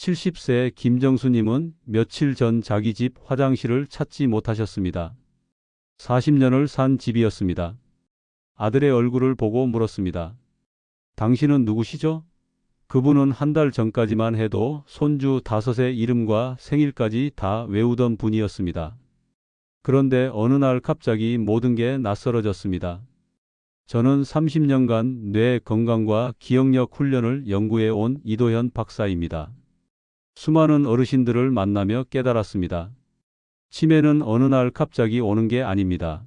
70세 김정수님은 며칠 전 자기 집 화장실을 찾지 못하셨습니다. 40년을 산 집이었습니다. 아들의 얼굴을 보고 물었습니다. 당신은 누구시죠? 그분은 한 달 전까지만 해도 손주 다섯의 이름과 생일까지 다 외우던 분이었습니다. 그런데 어느 날 갑자기 모든 게 낯설어졌습니다. 저는 30년간 뇌 건강과 기억력 훈련을 연구해 온 이도현 박사입니다. 수많은 어르신들을 만나며 깨달았습니다. 치매는 어느 날 갑자기 오는 게 아닙니다.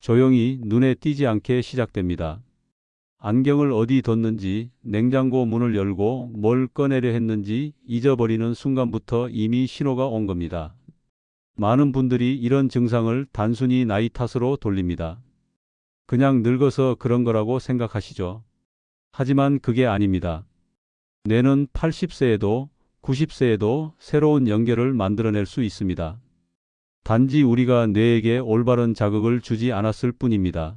조용히 눈에 띄지 않게 시작됩니다. 안경을 어디 뒀는지, 냉장고 문을 열고 뭘 꺼내려 했는지 잊어버리는 순간부터 이미 신호가 온 겁니다. 많은 분들이 이런 증상을 단순히 나이 탓으로 돌립니다. 그냥 늙어서 그런 거라고 생각하시죠. 하지만 그게 아닙니다. 뇌는 80세에도 90세에도 새로운 연결을 만들어낼 수 있습니다. 단지 우리가 뇌에게 올바른 자극을 주지 않았을 뿐입니다.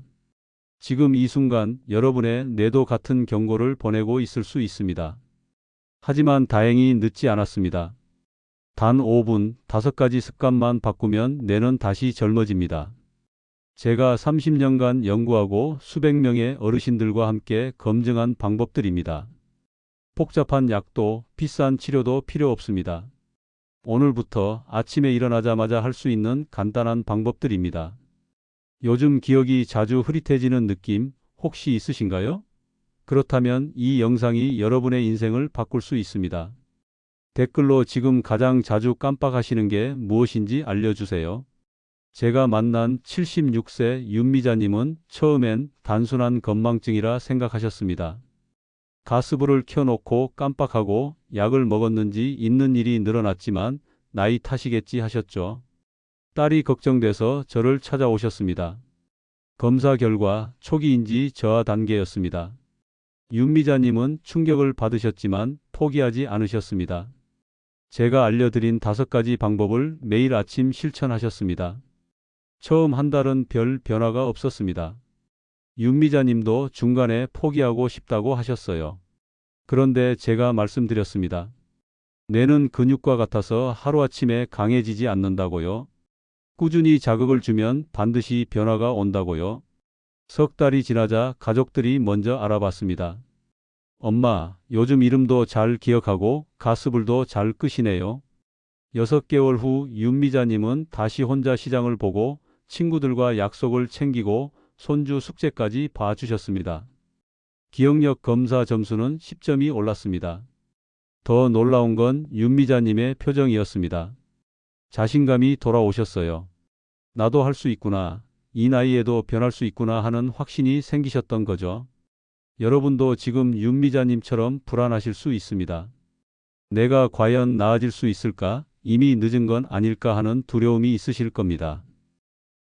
지금 이 순간 여러분의 뇌도 같은 경고를 보내고 있을 수 있습니다. 하지만 다행히 늦지 않았습니다. 단 5분, 5가지 습관만 바꾸면 뇌는 다시 젊어집니다. 제가 30년간 연구하고 수백 명의 어르신들과 함께 검증한 방법들입니다. 복잡한 약도 비싼 치료도 필요 없습니다. 오늘부터 아침에 일어나자마자 할 수 있는 간단한 방법들입니다. 요즘 기억이 자주 흐릿해지는 느낌 혹시 있으신가요? 그렇다면 이 영상이 여러분의 인생을 바꿀 수 있습니다. 댓글로 지금 가장 자주 깜빡하시는 게 무엇인지 알려주세요. 제가 만난 76세 윤미자님은 처음엔 단순한 건망증이라 생각하셨습니다. 가스불을 켜놓고 깜빡하고 약을 먹었는지 있는 일이 늘어났지만 나이 탓이겠지 하셨죠. 딸이 걱정돼서 저를 찾아오셨습니다. 검사 결과 초기인지 저하 단계였습니다. 윤미자님은 충격을 받으셨지만 포기하지 않으셨습니다. 제가 알려드린 다섯 가지 방법을 매일 아침 실천하셨습니다. 처음 한 달은 별 변화가 없었습니다. 윤미자님도 중간에 포기하고 싶다고 하셨어요. 그런데 제가 말씀드렸습니다. 뇌는 근육과 같아서 하루아침에 강해지지 않는다고요. 꾸준히 자극을 주면 반드시 변화가 온다고요. 석 달이 지나자 가족들이 먼저 알아봤습니다. 엄마, 요즘 이름도 잘 기억하고 가스불도 잘 끄시네요. 여섯 개월 후 윤미자님은 다시 혼자 시장을 보고 친구들과 약속을 챙기고 손주 숙제까지 봐주셨습니다. 기억력 검사 점수는 10점이 올랐습니다. 더 놀라운 건 윤미자님의 표정이었습니다. 자신감이 돌아오셨어요. 나도 할 수 있구나. 이 나이에도 변할 수 있구나 하는 확신이 생기셨던 거죠. 여러분도 지금 윤미자님처럼 불안하실 수 있습니다. 내가 과연 나아질 수 있을까? 이미 늦은 건 아닐까 하는 두려움이 있으실 겁니다.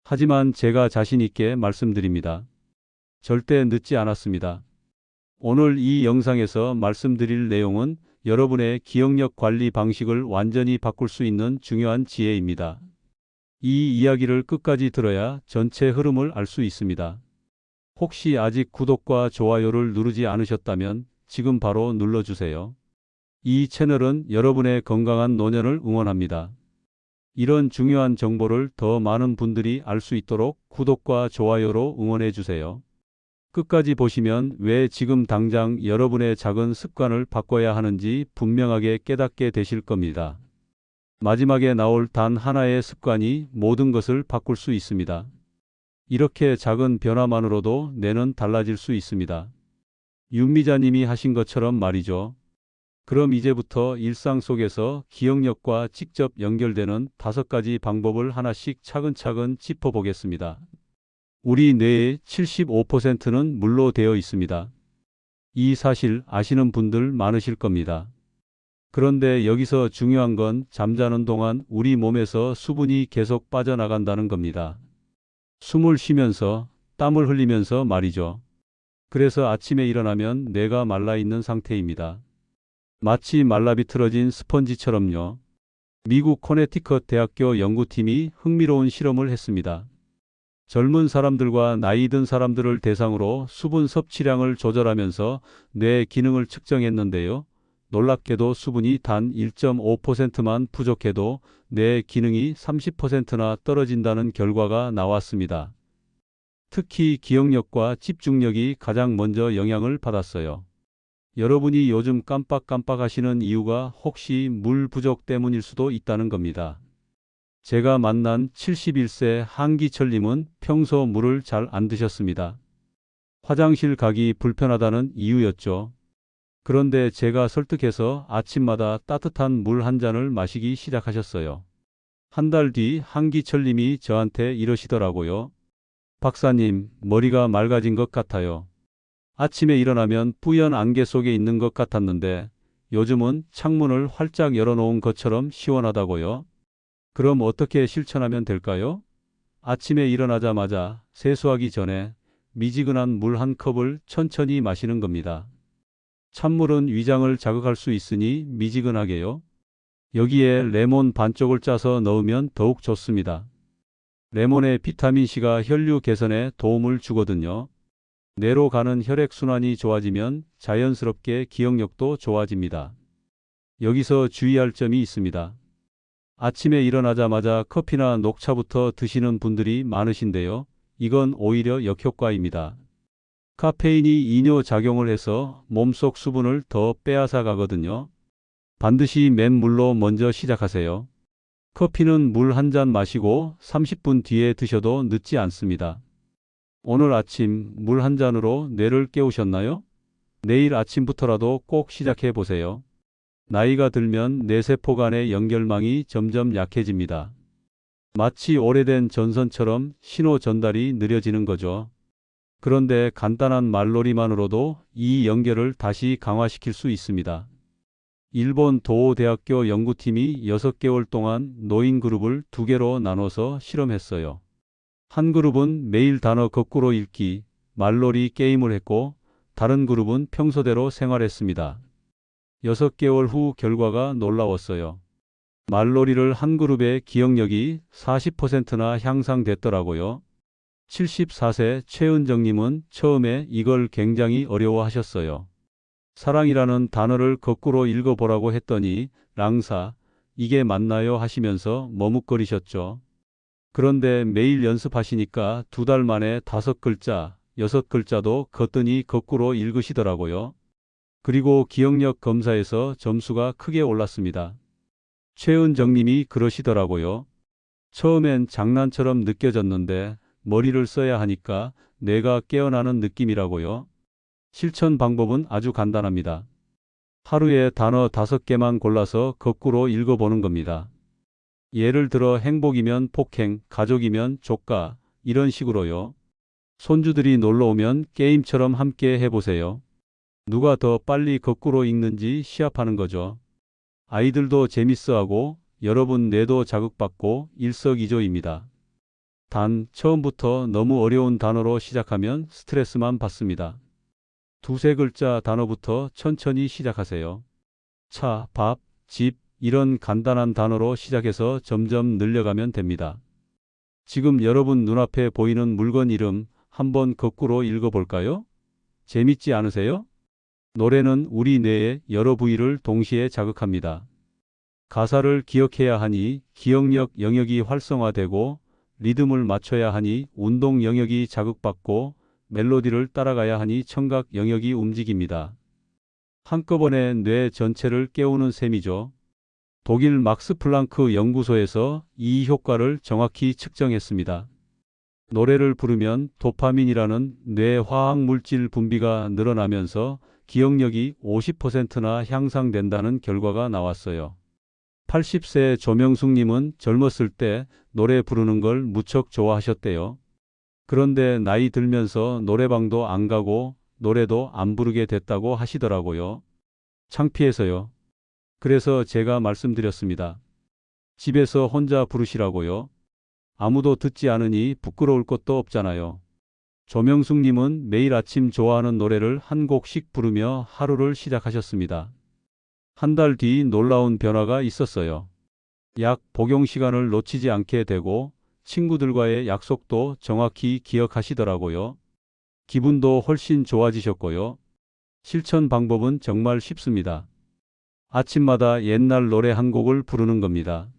하지만 제가 자신 있게 말씀드립니다. 절대 늦지 않았습니다. 오늘 이 영상에서 말씀드릴 내용은 여러분의 기억력 관리 방식을 완전히 바꿀 수 있는 중요한 지혜입니다. 이 이야기를 끝까지 들어야 전체 흐름을 알 수 있습니다. 혹시 아직 구독과 좋아요를 누르지 않으셨다면 지금 바로 눌러주세요. 이 채널은 여러분의 건강한 노년을 응원합니다. 이런 중요한 정보를 더 많은 분들이 알 수 있도록 구독과 좋아요로 응원해 주세요. 끝까지 보시면 왜 지금 당장 여러분의 작은 습관을 바꿔야 하는지 분명하게 깨닫게 되실 겁니다. 마지막에 나올 단 하나의 습관이 모든 것을 바꿀 수 있습니다. 이렇게 작은 변화만으로도 뇌는 달라질 수 있습니다. 윤미자님이 하신 것처럼 말이죠. 그럼 이제부터 일상 속에서 기억력과 직접 연결되는 다섯 가지 방법을 하나씩 차근차근 짚어보겠습니다. 우리 뇌의 75%는 물로 되어 있습니다. 이 사실 아시는 분들 많으실 겁니다. 그런데 여기서 중요한 건 잠자는 동안 우리 몸에서 수분이 계속 빠져나간다는 겁니다. 숨을 쉬면서 땀을 흘리면서 말이죠. 그래서 아침에 일어나면 뇌가 말라 있는 상태입니다. 마치 말라비틀어진 스펀지처럼요. 미국 코네티컷 대학교 연구팀이 흥미로운 실험을 했습니다. 젊은 사람들과 나이 든 사람들을 대상으로 수분 섭취량을 조절하면서 뇌 기능을 측정했는데요. 놀랍게도 수분이 단 1.5%만 부족해도 뇌 기능이 30%나 떨어진다는 결과가 나왔습니다. 특히 기억력과 집중력이 가장 먼저 영향을 받았어요. 여러분이 요즘 깜빡깜빡 하시는 이유가 혹시 물 부족 때문일 수도 있다는 겁니다. 제가 만난 71세 한기철님은 평소 물을 잘 안 드셨습니다. 화장실 가기 불편하다는 이유였죠. 그런데 제가 설득해서 아침마다 따뜻한 물 한 잔을 마시기 시작하셨어요. 한 달 뒤 한기철님이 저한테 이러시더라고요. 박사님, 머리가 맑아진 것 같아요. 아침에 일어나면 뿌연 안개 속에 있는 것 같았는데 요즘은 창문을 활짝 열어놓은 것처럼 시원하다고요. 그럼 어떻게 실천하면 될까요? 아침에 일어나자마자 세수하기 전에 미지근한 물 한 컵을 천천히 마시는 겁니다. 찬물은 위장을 자극할 수 있으니 미지근하게요. 여기에 레몬 반쪽을 짜서 넣으면 더욱 좋습니다. 레몬의 비타민C가 혈류 개선에 도움을 주거든요. 뇌로 가는 혈액순환이 좋아지면 자연스럽게 기억력도 좋아집니다. 여기서 주의할 점이 있습니다. 아침에 일어나자마자 커피나 녹차부터 드시는 분들이 많으신데요. 이건 오히려 역효과입니다. 카페인이 이뇨 작용을 해서 몸속 수분을 더 빼앗아 가거든요. 반드시 맨 물로 먼저 시작하세요. 커피는 물 한 잔 마시고 30분 뒤에 드셔도 늦지 않습니다. 오늘 아침 물 한 잔으로 뇌를 깨우셨나요? 내일 아침부터라도 꼭 시작해 보세요. 나이가 들면 뇌세포 간의 연결망이 점점 약해집니다. 마치 오래된 전선처럼 신호 전달이 느려지는 거죠. 그런데 간단한 말놀이만으로도 이 연결을 다시 강화시킬 수 있습니다. 일본 도호대학교 연구팀이 6개월 동안 노인 그룹을 두 개로 나눠서 실험했어요. 한 그룹은 매일 단어 거꾸로 읽기, 말놀이 게임을 했고, 다른 그룹은 평소대로 생활했습니다. 6개월 후 결과가 놀라웠어요. 말놀이를 한 그룹의 기억력이 40%나 향상됐더라고요. 74세 최은정님은 처음에 이걸 굉장히 어려워하셨어요. 사랑이라는 단어를 거꾸로 읽어보라고 했더니 랑사, 이게 맞나요? 하시면서 머뭇거리셨죠. 그런데 매일 연습하시니까 두 달 만에 다섯 글자, 여섯 글자도 거뜬히 거꾸로 읽으시더라고요. 그리고 기억력 검사에서 점수가 크게 올랐습니다. 최은정님이 그러시더라고요. 처음엔 장난처럼 느껴졌는데 머리를 써야 하니까 뇌가 깨어나는 느낌이라고요. 실천 방법은 아주 간단합니다. 하루에 단어 다섯 개만 골라서 거꾸로 읽어보는 겁니다. 예를 들어 행복이면 폭행, 가족이면 조카, 이런 식으로요. 손주들이 놀러 오면 게임처럼 함께 해보세요. 누가 더 빨리 거꾸로 읽는지 시합하는 거죠. 아이들도 재밌어하고 여러분 뇌도 자극받고 일석이조입니다. 단, 처음부터 너무 어려운 단어로 시작하면 스트레스만 받습니다. 두세 글자 단어부터 천천히 시작하세요. 차, 밥, 집, 이런 간단한 단어로 시작해서 점점 늘려가면 됩니다. 지금 여러분 눈앞에 보이는 물건 이름 한번 거꾸로 읽어볼까요? 재밌지 않으세요? 노래는 우리 뇌의 여러 부위를 동시에 자극합니다. 가사를 기억해야 하니 기억력 영역이 활성화되고 리듬을 맞춰야 하니 운동 영역이 자극받고 멜로디를 따라가야 하니 청각 영역이 움직입니다. 한꺼번에 뇌 전체를 깨우는 셈이죠. 독일 막스 플랑크 연구소에서 이 효과를 정확히 측정했습니다. 노래를 부르면 도파민이라는 뇌 화학 물질 분비가 늘어나면서 기억력이 50%나 향상된다는 결과가 나왔어요. 80세 조명숙님은 젊었을 때 노래 부르는 걸 무척 좋아하셨대요. 그런데 나이 들면서 노래방도 안 가고 노래도 안 부르게 됐다고 하시더라고요. 창피해서요. 그래서 제가 말씀드렸습니다. 집에서 혼자 부르시라고요. 아무도 듣지 않으니 부끄러울 것도 없잖아요. 조명숙님은 매일 아침 좋아하는 노래를 한 곡씩 부르며 하루를 시작하셨습니다. 한 달 뒤 놀라운 변화가 있었어요. 약 복용 시간을 놓치지 않게 되고 친구들과의 약속도 정확히 기억하시더라고요. 기분도 훨씬 좋아지셨고요. 실천 방법은 정말 쉽습니다. 아침마다 옛날 노래 한 곡을 부르는 겁니다.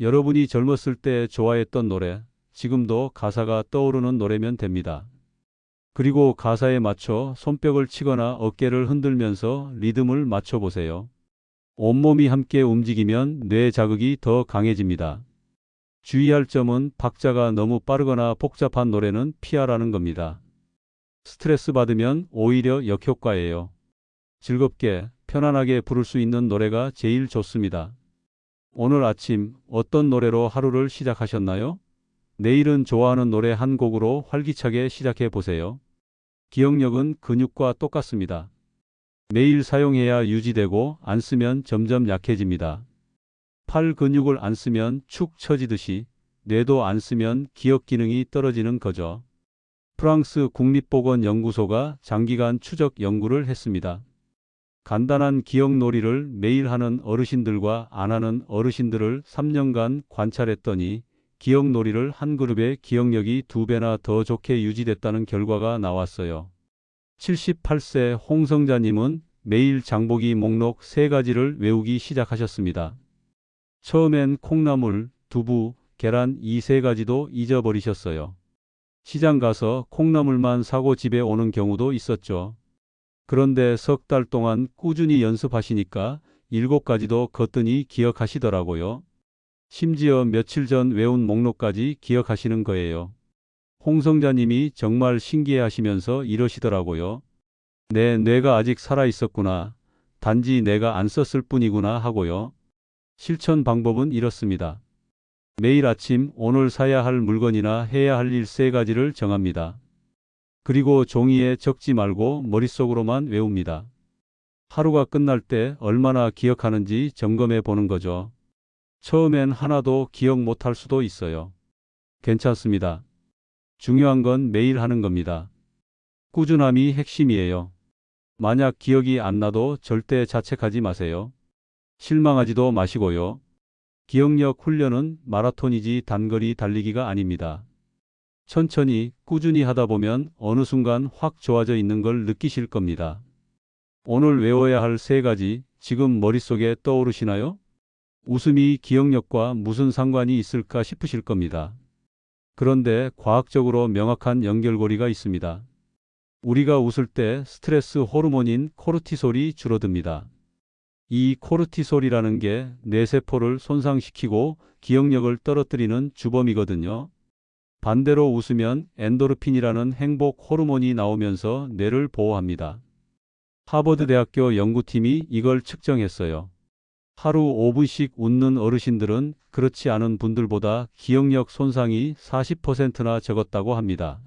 여러분이 젊었을 때 좋아했던 노래, 지금도 가사가 떠오르는 노래면 됩니다. 그리고 가사에 맞춰 손뼉을 치거나 어깨를 흔들면서 리듬을 맞춰 보세요. 온몸이 함께 움직이면 뇌 자극이 더 강해집니다. 주의할 점은 박자가 너무 빠르거나 복잡한 노래는 피하라는 겁니다. 스트레스 받으면 오히려 역효과예요. 즐겁게, 편안하게 부를 수 있는 노래가 제일 좋습니다. 오늘 아침 어떤 노래로 하루를 시작하셨나요? 내일은 좋아하는 노래 한 곡으로 활기차게 시작해 보세요. 기억력은 근육과 똑같습니다. 매일 사용해야 유지되고 안 쓰면 점점 약해집니다. 팔 근육을 안 쓰면 축 처지듯이 뇌도 안 쓰면 기억 기능이 떨어지는 거죠. 프랑스 국립보건연구소가 장기간 추적 연구를 했습니다. 간단한 기억놀이를 매일 하는 어르신들과 안 하는 어르신들을 3년간 관찰했더니 기억놀이를 한 그룹의 기억력이 두 배나 더 좋게 유지됐다는 결과가 나왔어요. 78세 홍성자님은 매일 장보기 목록 세 가지를 외우기 시작하셨습니다. 처음엔 콩나물, 두부, 계란 이 세 가지도 잊어버리셨어요. 시장 가서 콩나물만 사고 집에 오는 경우도 있었죠. 그런데 석 달 동안 꾸준히 연습하시니까 일곱 가지도 거뜬히 기억하시더라고요. 심지어 며칠 전 외운 목록까지 기억하시는 거예요. 홍성자님이 정말 신기해 하시면서 이러시더라고요. 내 뇌가 아직 살아 있었구나. 단지 내가 안 썼을 뿐이구나 하고요. 실천 방법은 이렇습니다. 매일 아침 오늘 사야 할 물건이나 해야 할 일 세 가지를 정합니다. 그리고 종이에 적지 말고 머릿속으로만 외웁니다. 하루가 끝날 때 얼마나 기억하는지 점검해 보는 거죠. 처음엔 하나도 기억 못할 수도 있어요. 괜찮습니다. 중요한 건 매일 하는 겁니다. 꾸준함이 핵심이에요. 만약 기억이 안 나도 절대 자책하지 마세요. 실망하지도 마시고요. 기억력 훈련은 마라톤이지 단거리 달리기가 아닙니다. 천천히 꾸준히 하다 보면 어느 순간 확 좋아져 있는 걸 느끼실 겁니다. 오늘 외워야 할 세 가지 지금 머릿속에 떠오르시나요? 웃음이 기억력과 무슨 상관이 있을까 싶으실 겁니다. 그런데 과학적으로 명확한 연결고리가 있습니다. 우리가 웃을 때 스트레스 호르몬인 코르티솔이 줄어듭니다. 이 코르티솔이라는 게 뇌세포를 손상시키고 기억력을 떨어뜨리는 주범이거든요. 반대로 웃으면 엔도르핀이라는 행복 호르몬이 나오면서 뇌를 보호합니다. 하버드 대학교 연구팀이 이걸 측정했어요. 하루 5분씩 웃는 어르신들은 그렇지 않은 분들보다 기억력 손상이 40%나 적었다고 합니다.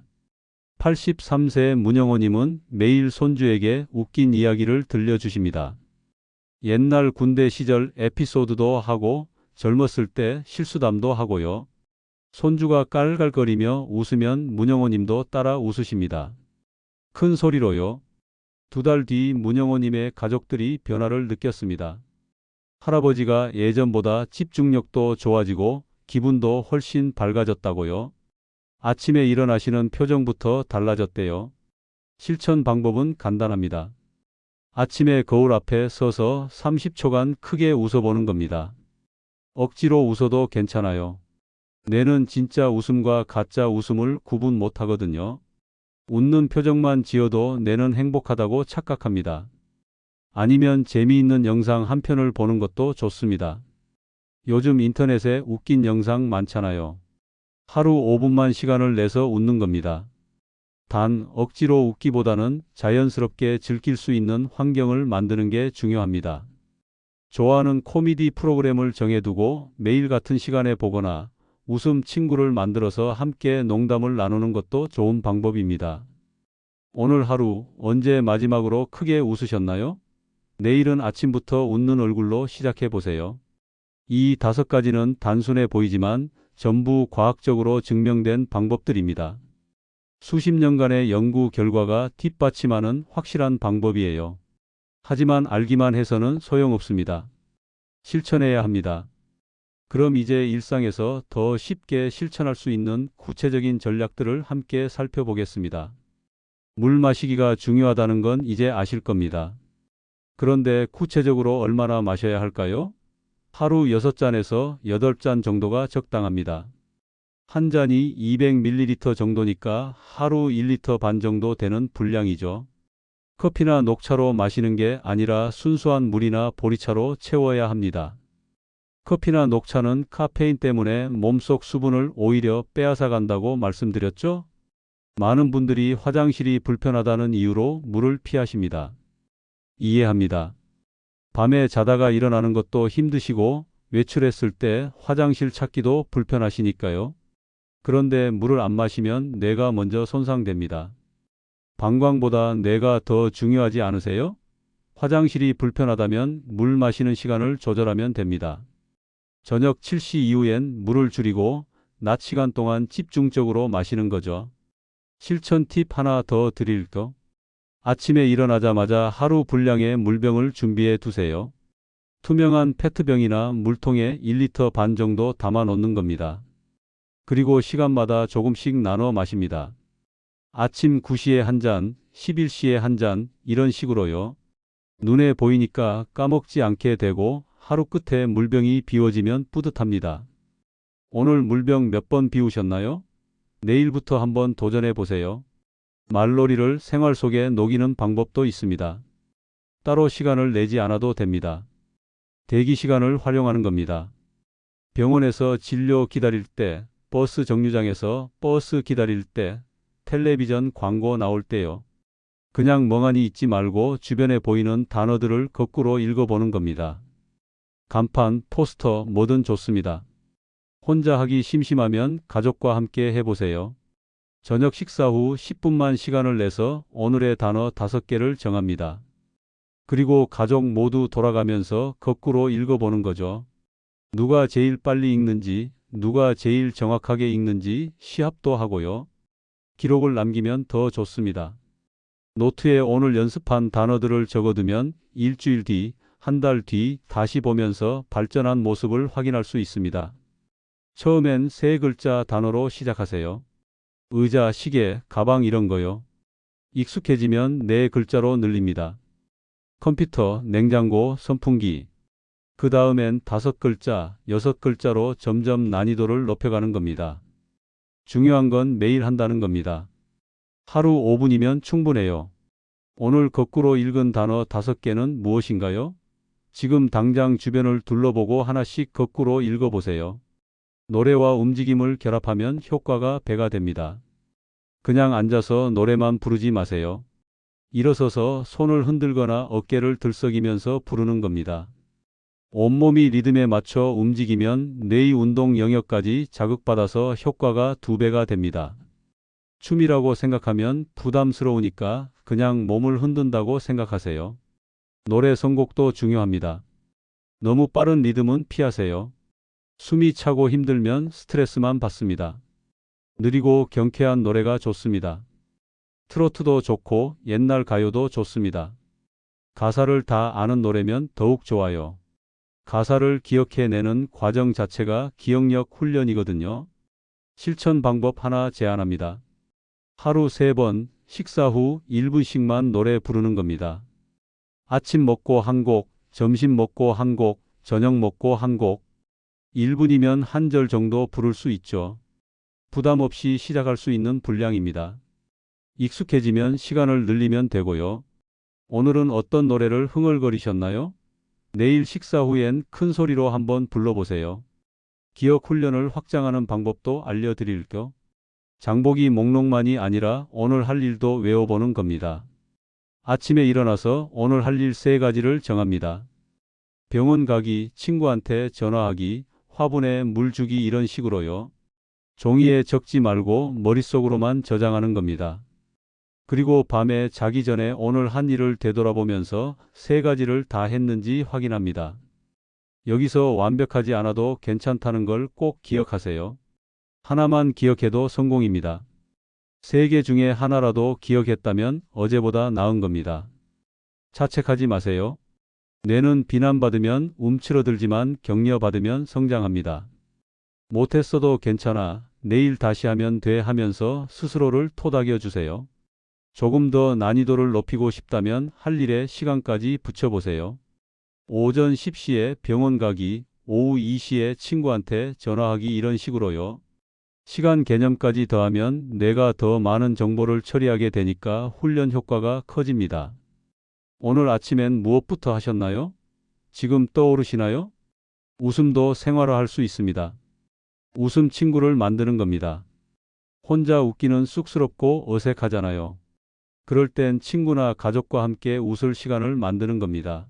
83세 문영호님은 매일 손주에게 웃긴 이야기를 들려주십니다. 옛날 군대 시절 에피소드도 하고 젊었을 때 실수담도 하고요. 손주가 깔깔거리며 웃으면 문영호님도 따라 웃으십니다. 큰 소리로요. 두 달 뒤 문영호님의 가족들이 변화를 느꼈습니다. 할아버지가 예전보다 집중력도 좋아지고 기분도 훨씬 밝아졌다고요. 아침에 일어나시는 표정부터 달라졌대요. 실천 방법은 간단합니다. 아침에 거울 앞에 서서 30초간 크게 웃어보는 겁니다. 억지로 웃어도 괜찮아요. 뇌는 진짜 웃음과 가짜 웃음을 구분 못하거든요. 웃는 표정만 지어도 뇌는 행복하다고 착각합니다. 아니면 재미있는 영상 한 편을 보는 것도 좋습니다. 요즘 인터넷에 웃긴 영상 많잖아요. 하루 5분만 시간을 내서 웃는 겁니다. 단 억지로 웃기보다는 자연스럽게 즐길 수 있는 환경을 만드는 게 중요합니다. 좋아하는 코미디 프로그램을 정해두고 매일 같은 시간에 보거나 웃음 친구를 만들어서 함께 농담을 나누는 것도 좋은 방법입니다. 오늘 하루 언제 마지막으로 크게 웃으셨나요? 내일은 아침부터 웃는 얼굴로 시작해 보세요. 이 다섯 가지는 단순해 보이지만 전부 과학적으로 증명된 방법들입니다. 수십 년간의 연구 결과가 뒷받침하는 확실한 방법이에요. 하지만 알기만 해서는 소용없습니다. 실천해야 합니다. 그럼 이제 일상에서 더 쉽게 실천할 수 있는 구체적인 전략들을 함께 살펴보겠습니다. 물 마시기가 중요하다는 건 이제 아실 겁니다. 그런데 구체적으로 얼마나 마셔야 할까요? 하루 6잔에서 8잔 정도가 적당합니다. 한 잔이 200ml 정도니까 하루 1리터 반 정도 되는 분량이죠. 커피나 녹차로 마시는 게 아니라 순수한 물이나 보리차로 채워야 합니다. 커피나 녹차는 카페인 때문에 몸속 수분을 오히려 빼앗아 간다고 말씀드렸죠? 많은 분들이 화장실이 불편하다는 이유로 물을 피하십니다. 이해합니다. 밤에 자다가 일어나는 것도 힘드시고 외출했을 때 화장실 찾기도 불편하시니까요. 그런데 물을 안 마시면 뇌가 먼저 손상됩니다. 방광보다 뇌가 더 중요하지 않으세요? 화장실이 불편하다면 물 마시는 시간을 조절하면 됩니다. 저녁 7시 이후엔 물을 줄이고 낮 시간 동안 집중적으로 마시는 거죠. 실천 팁 하나 더 드릴까? 아침에 일어나자마자 하루 분량의 물병을 준비해 두세요. 투명한 페트병이나 물통에 1리터 반 정도 담아 놓는 겁니다. 그리고 시간마다 조금씩 나눠 마십니다. 아침 9시에 한 잔, 11시에 한 잔, 이런 식으로요. 눈에 보이니까 까먹지 않게 되고 하루 끝에 물병이 비워지면 뿌듯합니다. 오늘 물병 몇 번 비우셨나요? 내일부터 한번 도전해 보세요. 말놀이를 생활 속에 녹이는 방법도 있습니다. 따로 시간을 내지 않아도 됩니다. 대기 시간을 활용하는 겁니다. 병원에서 진료 기다릴 때, 버스 정류장에서 버스 기다릴 때, 텔레비전 광고 나올 때요. 그냥 멍하니 있지 말고 주변에 보이는 단어들을 거꾸로 읽어보는 겁니다. 간판, 포스터, 뭐든 좋습니다. 혼자 하기 심심하면 가족과 함께 해보세요. 저녁 식사 후 10분만 시간을 내서 오늘의 단어 5개를 정합니다. 그리고 가족 모두 돌아가면서 거꾸로 읽어보는 거죠. 누가 제일 빨리 읽는지, 누가 제일 정확하게 읽는지 시합도 하고요. 기록을 남기면 더 좋습니다. 노트에 오늘 연습한 단어들을 적어두면 일주일 뒤, 한 달 뒤 다시 보면서 발전한 모습을 확인할 수 있습니다. 처음엔 세 글자 단어로 시작하세요. 의자, 시계, 가방 이런 거요. 익숙해지면 네 글자로 늘립니다. 컴퓨터, 냉장고, 선풍기. 그 다음엔 다섯 글자, 여섯 글자로 점점 난이도를 높여가는 겁니다. 중요한 건 매일 한다는 겁니다. 하루 5분이면 충분해요. 오늘 거꾸로 읽은 단어 다섯 개는 무엇인가요? 지금 당장 주변을 둘러보고 하나씩 거꾸로 읽어보세요. 노래와 움직임을 결합하면 효과가 배가 됩니다. 그냥 앉아서 노래만 부르지 마세요. 일어서서 손을 흔들거나 어깨를 들썩이면서 부르는 겁니다. 온몸이 리듬에 맞춰 움직이면 뇌의 운동 영역까지 자극받아서 효과가 두 배가 됩니다. 춤이라고 생각하면 부담스러우니까 그냥 몸을 흔든다고 생각하세요. 노래 선곡도 중요합니다. 너무 빠른 리듬은 피하세요. 숨이 차고 힘들면 스트레스만 받습니다. 느리고 경쾌한 노래가 좋습니다. 트로트도 좋고 옛날 가요도 좋습니다. 가사를 다 아는 노래면 더욱 좋아요. 가사를 기억해내는 과정 자체가 기억력 훈련이거든요. 실천 방법 하나 제안합니다. 하루 세번 식사 후 1분씩만 노래 부르는 겁니다. 아침 먹고 한 곡, 점심 먹고 한 곡, 저녁 먹고 한 곡. 1분이면 한 절 정도 부를 수 있죠. 부담 없이 시작할 수 있는 분량입니다. 익숙해지면 시간을 늘리면 되고요. 오늘은 어떤 노래를 흥얼거리셨나요? 내일 식사 후엔 큰 소리로 한번 불러보세요. 기억 훈련을 확장하는 방법도 알려드릴게요. 장보기 목록만이 아니라 오늘 할 일도 외워보는 겁니다. 아침에 일어나서 오늘 할 일 세 가지를 정합니다. 병원 가기, 친구한테 전화하기, 화분에 물 주기 이런 식으로요. 종이에 적지 말고 머릿속으로만 저장하는 겁니다. 그리고 밤에 자기 전에 오늘 한 일을 되돌아보면서 세 가지를 다 했는지 확인합니다. 여기서 완벽하지 않아도 괜찮다는 걸 꼭 기억하세요. 하나만 기억해도 성공입니다. 세 개 중에 하나라도 기억했다면 어제보다 나은 겁니다. 자책하지 마세요. 뇌는 비난받으면 움츠러들지만 격려받으면 성장합니다. 못했어도 괜찮아. 내일 다시 하면 돼 하면서 스스로를 토닥여 주세요. 조금 더 난이도를 높이고 싶다면 할 일에 시간까지 붙여보세요. 오전 10시에 병원 가기, 오후 2시에 친구한테 전화하기 이런 식으로요. 시간 개념까지 더하면 뇌가 더 많은 정보를 처리하게 되니까 훈련 효과가 커집니다. 오늘 아침엔 무엇부터 하셨나요? 지금 떠오르시나요? 웃음도 생활화할 수 있습니다. 웃음 친구를 만드는 겁니다. 혼자 웃기는 쑥스럽고 어색하잖아요. 그럴 땐 친구나 가족과 함께 웃을 시간을 만드는 겁니다.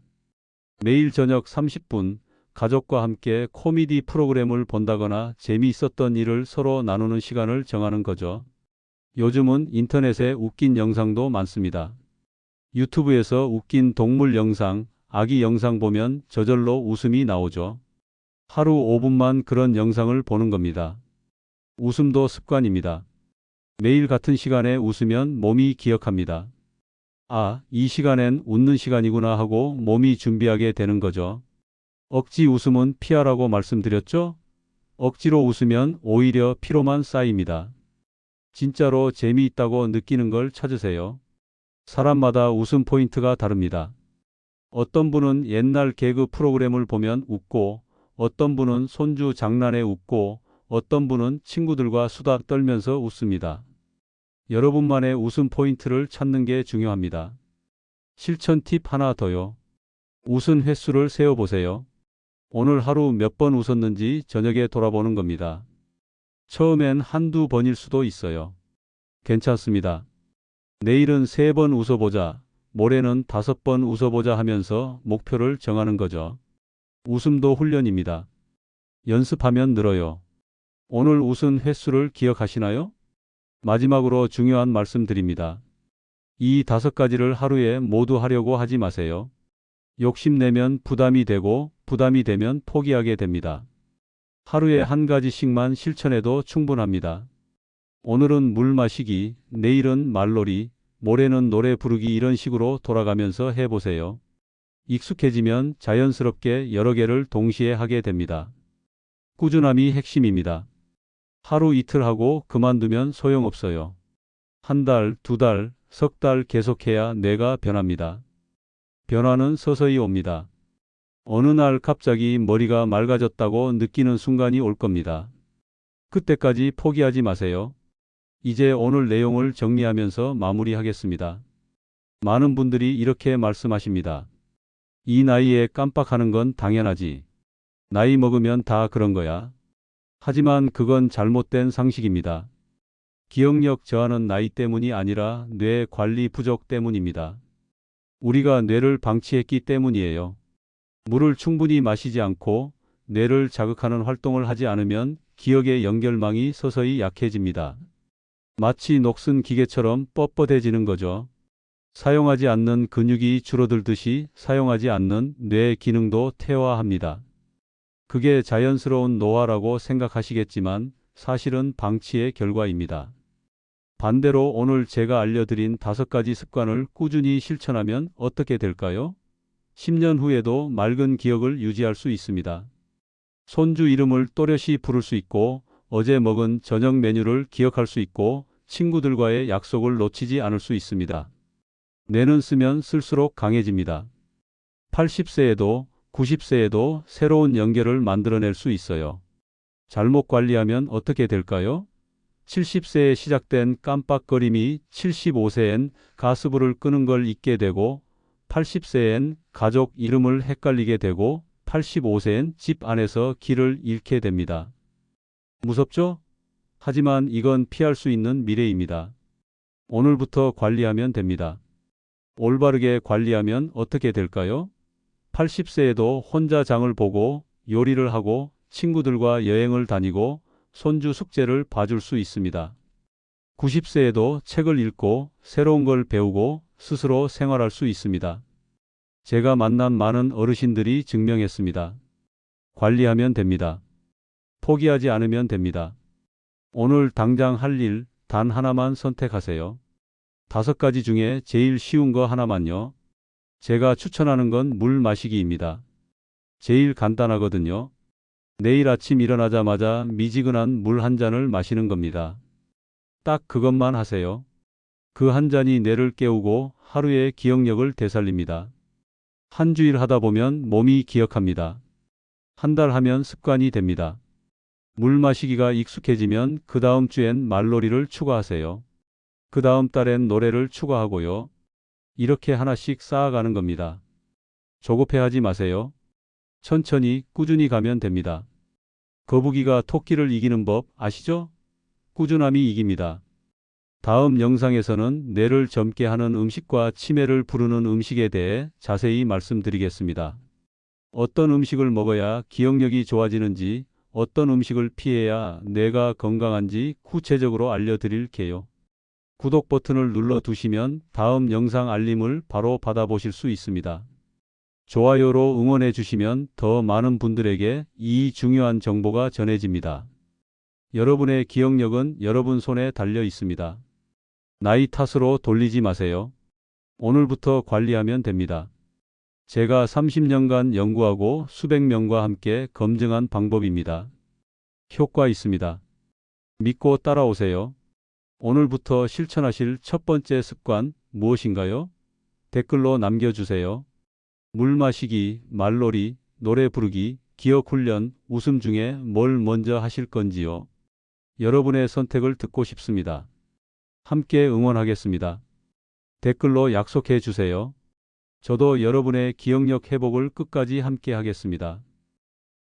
매일 저녁 30분 가족과 함께 코미디 프로그램을 본다거나 재미있었던 일을 서로 나누는 시간을 정하는 거죠. 요즘은 인터넷에 웃긴 영상도 많습니다. 유튜브에서 웃긴 동물 영상, 아기 영상 보면 저절로 웃음이 나오죠. 하루 5분만 그런 영상을 보는 겁니다. 웃음도 습관입니다. 매일 같은 시간에 웃으면 몸이 기억합니다. 아, 이 시간엔 웃는 시간이구나 하고 몸이 준비하게 되는 거죠. 억지 웃음은 피하라고 말씀드렸죠? 억지로 웃으면 오히려 피로만 쌓입니다. 진짜로 재미있다고 느끼는 걸 찾으세요. 사람마다 웃음 포인트가 다릅니다. 어떤 분은 옛날 개그 프로그램을 보면 웃고, 어떤 분은 손주 장난에 웃고, 어떤 분은 친구들과 수다 떨면서 웃습니다. 여러분만의 웃음 포인트를 찾는 게 중요합니다. 실천 팁 하나 더요. 웃은 횟수를 세어보세요. 오늘 하루 몇 번 웃었는지 저녁에 돌아보는 겁니다. 처음엔 한두 번일 수도 있어요. 괜찮습니다. 내일은 세 번 웃어보자, 모레는 다섯 번 웃어보자 하면서 목표를 정하는 거죠. 웃음도 훈련입니다. 연습하면 늘어요. 오늘 웃은 횟수를 기억하시나요? 마지막으로 중요한 말씀 드립니다. 이 다섯 가지를 하루에 모두 하려고 하지 마세요. 욕심내면 부담이 되고 부담이 되면 포기하게 됩니다. 하루에 한 가지씩만 실천해도 충분합니다. 오늘은 물 마시기, 내일은 말놀이, 모레는 노래 부르기 이런 식으로 돌아가면서 해보세요. 익숙해지면 자연스럽게 여러 개를 동시에 하게 됩니다. 꾸준함이 핵심입니다. 하루 이틀 하고 그만두면 소용없어요. 한 달, 두 달, 석 달 계속해야 뇌가 변합니다. 변화는 서서히 옵니다. 어느 날 갑자기 머리가 맑아졌다고 느끼는 순간이 올 겁니다. 그때까지 포기하지 마세요. 이제 오늘 내용을 정리하면서 마무리하겠습니다. 많은 분들이 이렇게 말씀하십니다. 이 나이에 깜빡하는 건 당연하지. 나이 먹으면 다 그런 거야. 하지만 그건 잘못된 상식입니다. 기억력 저하는 나이 때문이 아니라 뇌 관리 부족 때문입니다. 우리가 뇌를 방치했기 때문이에요. 물을 충분히 마시지 않고 뇌를 자극하는 활동을 하지 않으면 기억의 연결망이 서서히 약해집니다. 마치 녹슨 기계처럼 뻣뻣해지는 거죠. 사용하지 않는 근육이 줄어들듯이 사용하지 않는 뇌 기능도 퇴화합니다. 그게 자연스러운 노화라고 생각하시겠지만 사실은 방치의 결과입니다. 반대로 오늘 제가 알려드린 다섯 가지 습관을 꾸준히 실천하면 어떻게 될까요? 10년 후에도 맑은 기억을 유지할 수 있습니다. 손주 이름을 또렷이 부를 수 있고 어제 먹은 저녁 메뉴를 기억할 수 있고 친구들과의 약속을 놓치지 않을 수 있습니다. 뇌는 쓰면 쓸수록 강해집니다. 80세에도 90세에도 새로운 연결을 만들어낼 수 있어요. 잘못 관리하면 어떻게 될까요? 70세에 시작된 깜빡거림이 75세엔 가스불을 끄는 걸 잊게 되고 80세엔 가족 이름을 헷갈리게 되고 85세엔 집 안에서 길을 잃게 됩니다. 무섭죠? 하지만 이건 피할 수 있는 미래입니다. 오늘부터 관리하면 됩니다. 올바르게 관리하면 어떻게 될까요? 80세에도 혼자 장을 보고 요리를 하고 친구들과 여행을 다니고 손주 숙제를 봐줄 수 있습니다. 90세에도 책을 읽고 새로운 걸 배우고 스스로 생활할 수 있습니다. 제가 만난 많은 어르신들이 증명했습니다. 관리하면 됩니다. 포기하지 않으면 됩니다. 오늘 당장 할 일 단 하나만 선택하세요. 다섯 가지 중에 제일 쉬운 거 하나만요. 제가 추천하는 건 물 마시기입니다. 제일 간단하거든요. 내일 아침 일어나자마자 미지근한 물 한 잔을 마시는 겁니다. 딱 그것만 하세요. 그 한 잔이 뇌를 깨우고 하루의 기억력을 되살립니다. 한 주일 하다 보면 몸이 기억합니다. 한 달 하면 습관이 됩니다. 물 마시기가 익숙해지면 그 다음 주엔 말놀이를 추가하세요. 그 다음 달엔 노래를 추가하고요. 이렇게 하나씩 쌓아가는 겁니다. 조급해하지 마세요. 천천히 꾸준히 가면 됩니다. 거북이가 토끼를 이기는 법 아시죠? 꾸준함이 이깁니다. 다음 영상에서는 뇌를 젊게 하는 음식과 치매를 부르는 음식에 대해 자세히 말씀드리겠습니다. 어떤 음식을 먹어야 기억력이 좋아지는지, 어떤 음식을 피해야 뇌가 건강한지 구체적으로 알려드릴게요. 구독 버튼을 눌러 두시면 다음 영상 알림을 바로 받아보실 수 있습니다. 좋아요로 응원해 주시면 더 많은 분들에게 이 중요한 정보가 전해집니다. 여러분의 기억력은 여러분 손에 달려 있습니다. 나이 탓으로 돌리지 마세요. 오늘부터 관리하면 됩니다. 제가 30년간 연구하고 수백 명과 함께 검증한 방법입니다. 효과 있습니다. 믿고 따라오세요. 오늘부터 실천하실 첫 번째 습관 무엇인가요? 댓글로 남겨주세요. 물 마시기, 말놀이, 노래 부르기, 기억 훈련, 웃음 중에 뭘 먼저 하실 건지요? 여러분의 선택을 듣고 싶습니다. 함께 응원하겠습니다. 댓글로 약속해 주세요. 저도 여러분의 기억력 회복을 끝까지 함께 하겠습니다.